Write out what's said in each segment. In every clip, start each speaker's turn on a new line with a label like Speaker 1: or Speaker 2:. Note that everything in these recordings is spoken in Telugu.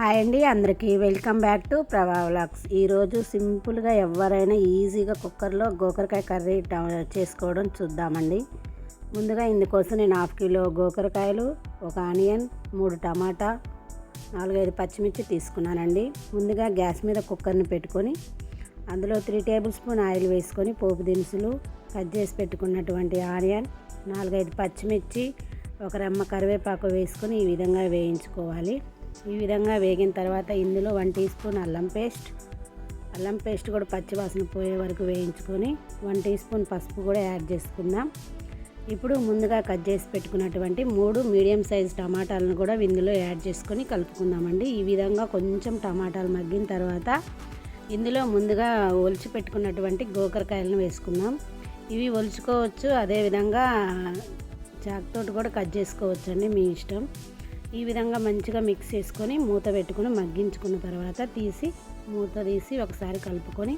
Speaker 1: హాయ్ అండి అందరికీ welcome back to Prabha vlogs. ఈరోజు సింపుల్గా ఎవరైనా ఈజీగా కుక్కర్లో గోకరకాయ కర్రీ ట- చేసుకోవడం చూద్దామండి. ముందుగా ఇందుకోసం నేను హాఫ్ కిలో గోకరకాయలు ఒక ఆనియన్ మూడు టమాటా నాలుగైదు పచ్చిమిర్చి తీసుకున్నానండి. ముందుగా గ్యాస్ మీద కుక్కర్ని పెట్టుకొని అందులో త్రీ టేబుల్ స్పూన్ ఆయిల్ వేసుకొని పోపు దినుసులు కట్ చేసి పెట్టుకున్నటువంటి ఆనియన్ నాలుగైదు పచ్చిమిర్చి ఒక రెమ్మ కరివేపాకు వేసుకొని ఈ విధంగా వేయించుకోవాలి. ఈ విధంగా వేగిన తర్వాత ఇందులో వన్ టీ స్పూన్ అల్లం పేస్ట్. అల్లం పేస్ట్ కూడా పచ్చివాసన పోయే వరకు వేయించుకొని వన్ టీ స్పూన్ పసుపు కూడా యాడ్ చేసుకుందాం. ఇప్పుడు ముందుగా కట్ చేసి పెట్టుకున్నటువంటి మూడు మీడియం సైజ్ టమాటాలను కూడా ఇందులో యాడ్ చేసుకొని కలుపుకుందామండి. ఈ విధంగా కొంచెం టమాటాలు మగ్గిన తర్వాత ఇందులో ముందుగా ఒలిచి పెట్టుకున్నటువంటి గోకరకాయలను వేసుకుందాం. ఇవి ఒలుచుకోవచ్చు అదేవిధంగా చాక్తోటి కూడా కట్ చేసుకోవచ్చు అండి మీ ఇష్టం. ఈ విధంగా మంచిగా మిక్స్ చేసుకొని మూత పెట్టుకొని మగ్గించుకున్న తర్వాత తీసి మూత తీసి ఒకసారి కలుపుకొని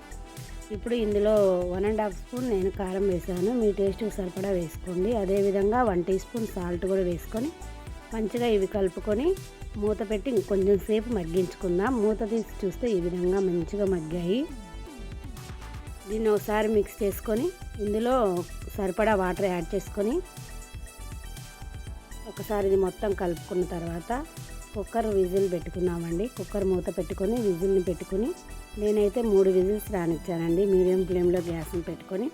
Speaker 1: ఇప్పుడు ఇందులో వన్ అండ్ హాఫ్ స్పూన్ నేను కారం వేసాను. మీ టేస్ట్కి సరిపడా వేసుకోండి. అదేవిధంగా వన్ టీ స్పూన్ సాల్ట్ కూడా వేసుకొని మంచిగా ఇవి కలుపుకొని మూత పెట్టి ఇంకొంచెం సేపు మగ్గించుకుందాం. మూత తీసి చూస్తే ఈ విధంగా మంచిగా మగ్గాయి. దీన్ని ఒకసారి మిక్స్ చేసుకొని ఇందులో సరిపడా వాటర్ యాడ్ చేసుకొని ఒకసారి ఇది మొత్తం కలుపుకున్న తర్వాత కుక్కర్ విజిల్ పెట్టుకున్నామండి. కుక్కర్ మూత పెట్టుకొని విజిల్ని పెట్టుకొని నేనైతే మూడు విజిల్స్ రానిచ్చానండి. మీడియం ఫ్లేమ్లో గ్యాస్ని పెట్టుకొని.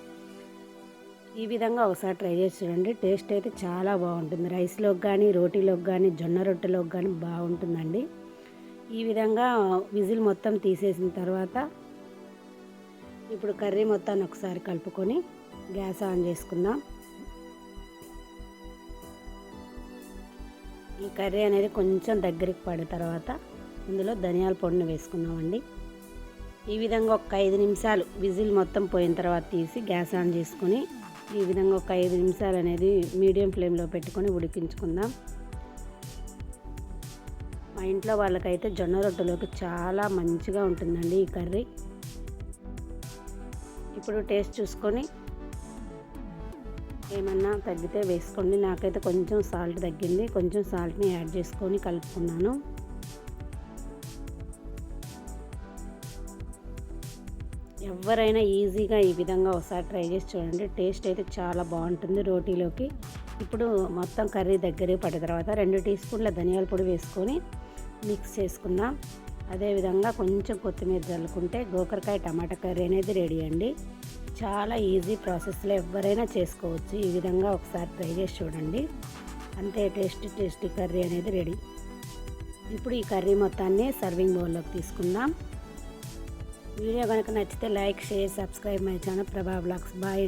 Speaker 1: ఈ విధంగా ఒకసారి ట్రై చేసి చూడండి. టేస్ట్ అయితే చాలా బాగుంటుంది. రైస్లోకి కానీ రోటీలోకి కానీ జొన్న రొట్టెలోకి కానీ బాగుంటుందండి. ఈ విధంగా విజిల్ మొత్తం తీసేసిన తర్వాత ఇప్పుడు కర్రీ మొత్తాన్ని ఒకసారి కలుపుకొని గ్యాస్ ఆన్ చేసుకుందాం. ఈ కర్రీ అనేది కొంచెం దగ్గరికి పడిన తర్వాత ఇందులో ధనియాల పొడిని వేసుకున్నామండి ఈ విధంగా ఒక ఐదు నిమిషాలు విజిల్ మొత్తం పోయిన తర్వాత తీసి గ్యాస్ ఆన్ చేసుకొని ఈ విధంగా ఒక ఐదు నిమిషాలు అనేది మీడియం ఫ్లేమ్లో పెట్టుకొని ఉడికించుకుందాం. మా ఇంట్లో వాళ్ళకైతే జొన్న రొట్టెలోకి చాలా మంచిగా ఉంటుందండి ఈ కర్రీ. ఇప్పుడు టేస్ట్ చూసుకొని ఏమన్నా తగ్గితే వేసుకోండి. నాకైతే కొంచెం సాల్ట్ తగ్గింది. కొంచెం సాల్ట్ని యాడ్ చేసుకొని కలుపుకున్నాను. ఎవరైనా ఈజీగా ఈ విధంగా ఒకసారి ట్రై చేసి చూడండి. టేస్ట్ అయితే చాలా బాగుంటుంది రోటీలోకి. ఇప్పుడు మొత్తం కర్రీ దగ్గర పడిన తర్వాత రెండు టీ స్పూన్ల ధనియాల పొడి వేసుకొని మిక్స్ చేసుకుందాం అదేవిధంగా కొంచెం కొత్తిమీర చల్లుకుంటే గోకరకాయ టమాటా కర్రీ అనేది రెడీ అండి. చాలా ఈజీ ప్రాసెస్లో ఎవరైనా చేసుకోవచ్చు. ఈ విధంగా ఒకసారి ట్రై చేసి చూడండి. అంతే టేస్ట్ టేస్టీ కర్రీ అనేది రెడీ. ఇప్పుడు ఈ కర్రీ మొత్తాన్ని సర్వింగ్ బౌల్లోకి తీసుకుందాం. వీడియో కనుక నచ్చితే like share subscribe my channel Prabha blogs. Bye